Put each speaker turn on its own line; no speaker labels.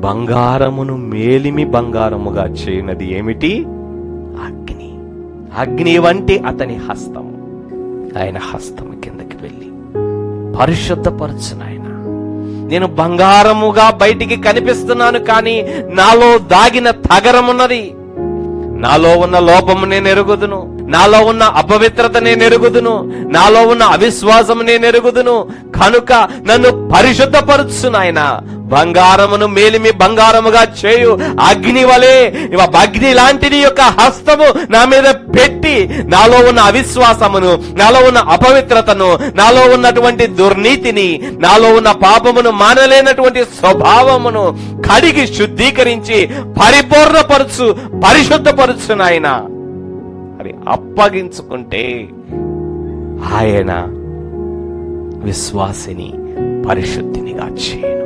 బంగారమును మేలిమి బంగారముగా చేయనది ఏమిటి? అగ్ని. అగ్ని వంటి అతని హస్తము. ఆయన హస్తము కిందకి వెళ్ళి పరిశుద్ధపరచు ఆయన నేను బంగారముగా బయటికి కనిపిస్తున్నాను కానీ నాలో దాగిన తగరమున్నది. నాలో ఉన్న లోపము నేను ఎరుగుదును. నాలో ఉన్న అపవిత్రత నేను ఎరుగుదును నాలో ఉన్న అవిశ్వాసం నేను ఎరుగుదును కనుక నన్ను పరిశుద్ధపరచు నాయన. బంగారమును మేలిమి బంగారముగా చేయు. అగ్ని వలె అగ్ని లాంటిది యొక్క హస్తము నా మీద పెట్టి నాలో ఉన్న అవిశ్వాసమును నాలో ఉన్న అపవిత్రతను నాలో ఉన్నటువంటి దుర్నీతిని నాలో ఉన్న పాపమును మానలేనటువంటి స్వభావమును కడిగి శుద్ధీకరించి పరిపూర్ణపరచు పరిశుద్ధపరచు నాయన. అని అప్పగించుకుంటే ఆయన విశ్వాసిని పరిశుద్ధినిగా చేయండి.